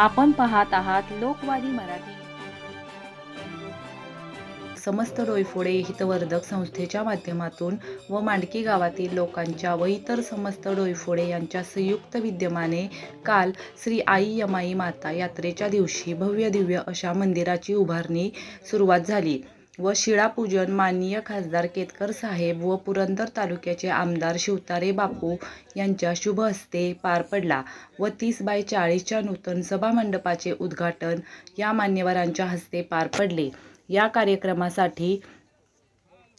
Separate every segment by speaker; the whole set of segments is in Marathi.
Speaker 1: आपण पाहत आहात लोकवादी मराठी. समस्त डोईफोडे हितवर्धक संस्थेच्या माध्यमातून व मांडकी गावातील लोकांच्या व इतर समस्त डोईफोडे यांच्या संयुक्त विद्यमाने काल श्री आई यमाई माता यात्रेच्या दिवशी भव्य दिव्य अशा मंदिराची उभारणी सुरुवात झाली. व शिळापूजन माननीय खासदार केतकर साहेब व पुरंदर तालुक्याचे आमदार शिवतारे बापू यांच्या शुभ हस्ते पार पडला व तीस बाय चाळीसच्या नूतन सभामंडपाचे उद्घाटन या मान्यवरांच्या हस्ते पार पडले. या कार्यक्रमासाठी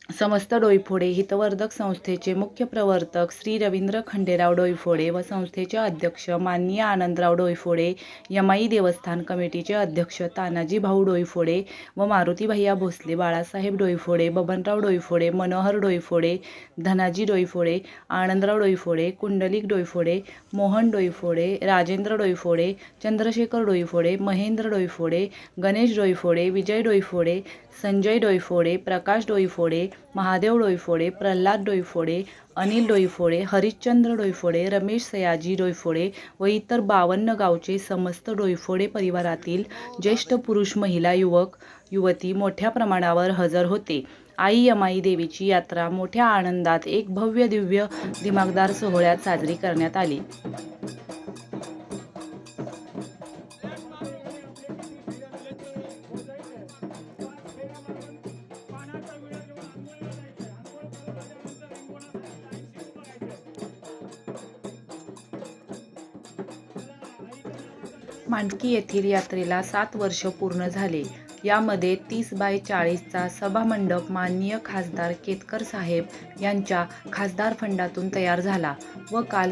Speaker 1: समस्त डोईफोडे हितवर्धक संस्थेचे मुख्य प्रवर्तक श्री रवींद्र खंडेराव डोईफोडे व संस्थेचे अध्यक्ष माननीय आनंदराव डोईफोडे यमाई देवस्थान कमिटीचे अध्यक्ष तानाजी भाऊ डोईफोडे व मारुती भैया भोसले बाळासाहेब डोईफोडे बबनराव डोईफोडे मनोहर डोईफोडे धनाजी डोईफोडे आनंदराव डोईफोडे कुंडलिक डोईफोडे मोहन डोईफोडे राजेंद्र डोईफोडे चंद्रशेखर डोईफोडे महेंद्र डोईफोडे गणेश डोईफोडे विजय डोईफोडे संजय डोईफोडे प्रकाश डोईफोडे महादेव डोईफोडे प्रल्हाद डोईफोडे अनिल डोईफोडे हरिश्चंद्र डोईफोडे रमेश सयाजी डोईफोडे व इतर बावन्न गावचे समस्त डोईफोडे परिवारातील ज्येष्ठ पुरुष महिला युवक युवती मोठ्या प्रमाणावर हजर होते. आई यमाई देवीची यात्रा मोठ्या आनंदात एक भव्य दिव्य दिमागदार सोहळ्यात साजरी करण्यात आली. मांडकी येथील यात्रेला सात वर्ष पूर्ण झाले. यामध्ये तीस बाय चाळीसचा सभामंडप माननीय खासदार केतकर साहेब यांच्या खासदार फंडातून तयार झाला व काल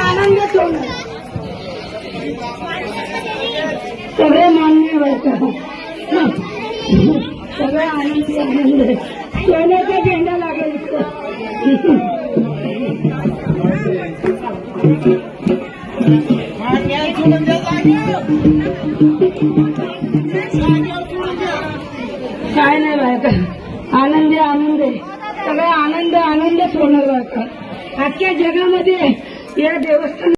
Speaker 2: आनंद सगळे मान्य व्हायचं सगळे आनंदी आनंद सोन्याचा झेंडा लागेल. काय नाही बायका आनंदी आनंद. आहे सगळा आनंद आनंदच होणार बायका आजच्या जगामध्ये या देवस्थान